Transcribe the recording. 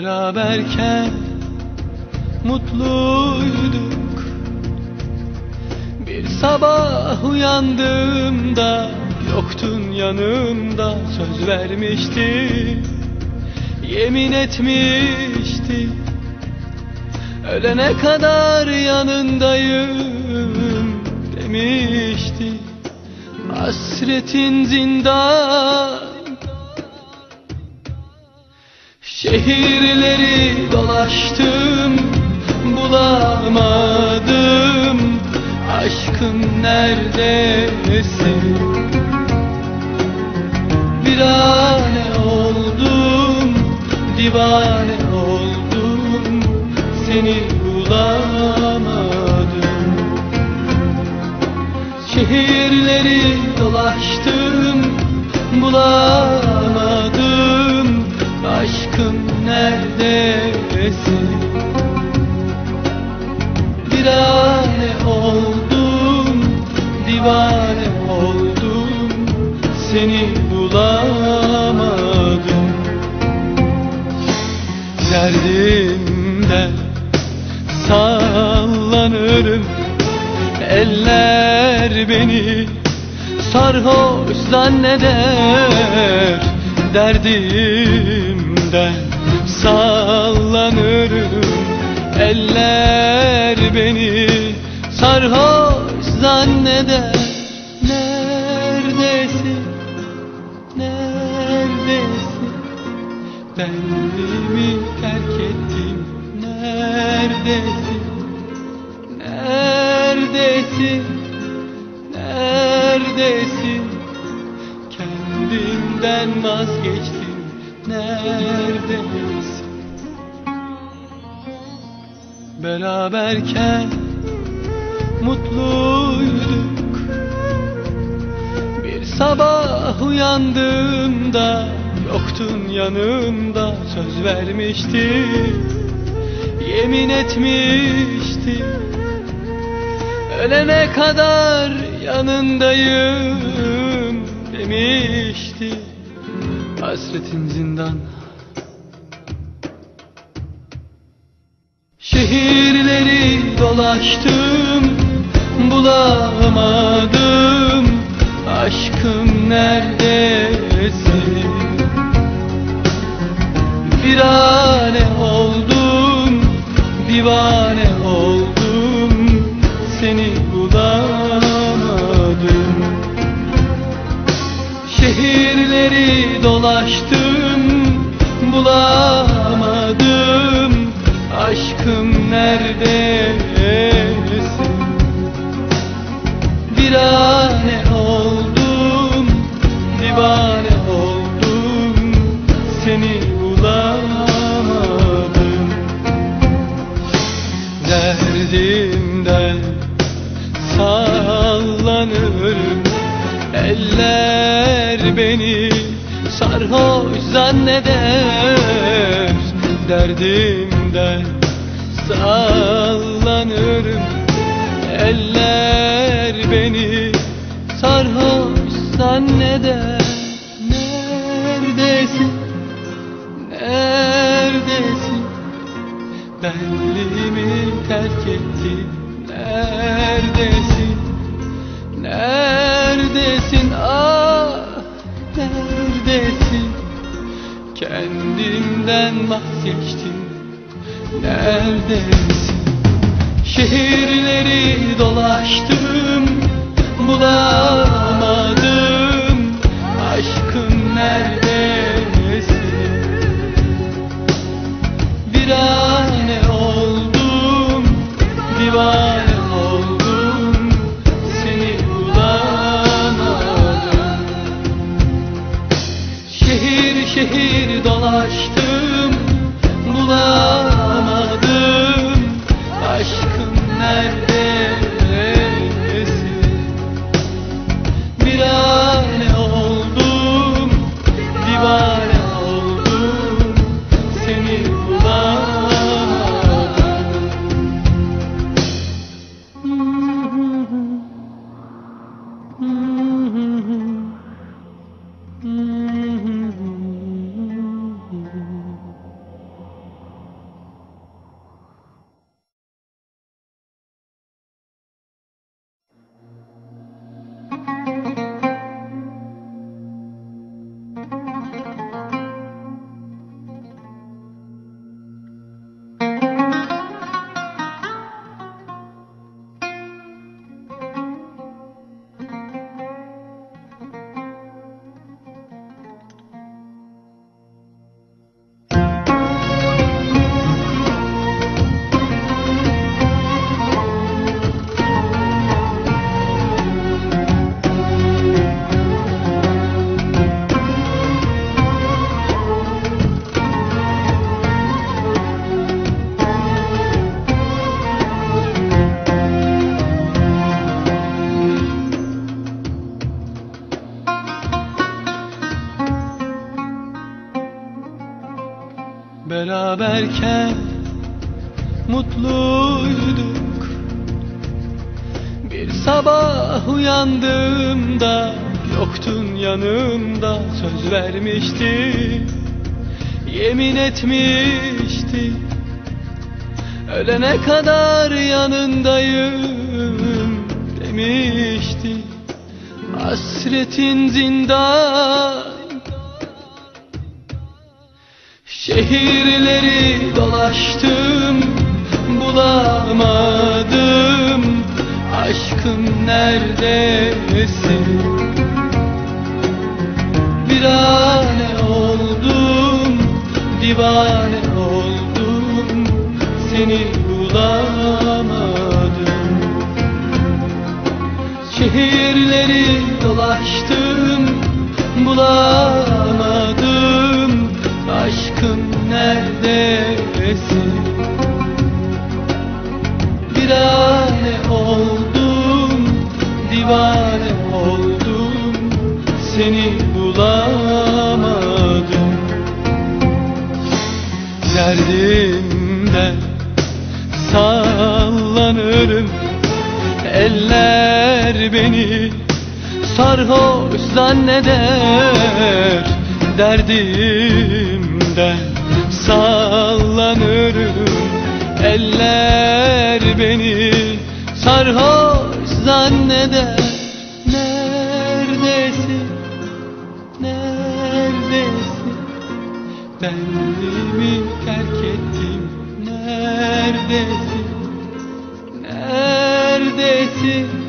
Beraberken mutluyduk. Bir sabah uyandığımda yoktun yanımda Söz vermişti yemin etmişti. Ölene kadar yanındayım demişti. Hasretin zindan Şehirleri dolaştım bulamadım. Aşkım neredesin? Virane oldum divane oldum. Seni bulamadım. Şehirleri dolaştım bulamadım Aşkım neredesin Virane oldum divane oldum Seni bulamadım. Derdimden sallanırım Eller beni sarhoş zanneder Derdimden sallanırım. Eller beni sarhoş zanneder. Neredesin, neredesin? Benliğimi terk ettim? Neredesin, neredesin? Neredesin? Kendimden vazgeçtim Neredesin Beraberken mutluyduk Bir sabah uyandığımda Yoktun yanımda Söz vermişti Yemin etmişti. Ölene kadar yanındayım demişti Hasretin zindan. Şehirleri dolaştım bulamadım. Aşkım neredesin Virane oldum divane dolaştım bulamadım. Aşkım neredesin Virane oldum divane oldum. Seni bulamadım. Derdimden sallanırım Eller beni sarhoş zanneder. Derdimden sallanırım. Eller beni sarhoş zanneder. Neredesin, neredesin? Benliğimi terk ettin. Neredesin? Neredesin Kendimden vazgeçtim Neredesin? Şehirleri dolaştım. Bulamadım Şehir şehir dolaştım Bulamadım. Aşkım neredesin beraberken mutluyduk. Bir sabah uyandığımda yoktun yanımda söz vermişti Yemin etmişti. Ölene kadar yanındayım demişti. Hasretin zindan Şehirleri dolaştım bulamadım. Aşkım neredesin? Virane oldum divane oldum. Seni bulamadım. Şehirleri dolaştım bulamadım neredesin Virane oldum divane oldum Seni bulamadım. Derdimden sallanırım Eller beni sarhoş zanneder. Derdimden sallanırım. Eller beni sarhoş zanneder. Neredesin, neredesin? Benliğimi terk ettim? Neredesin, neredesin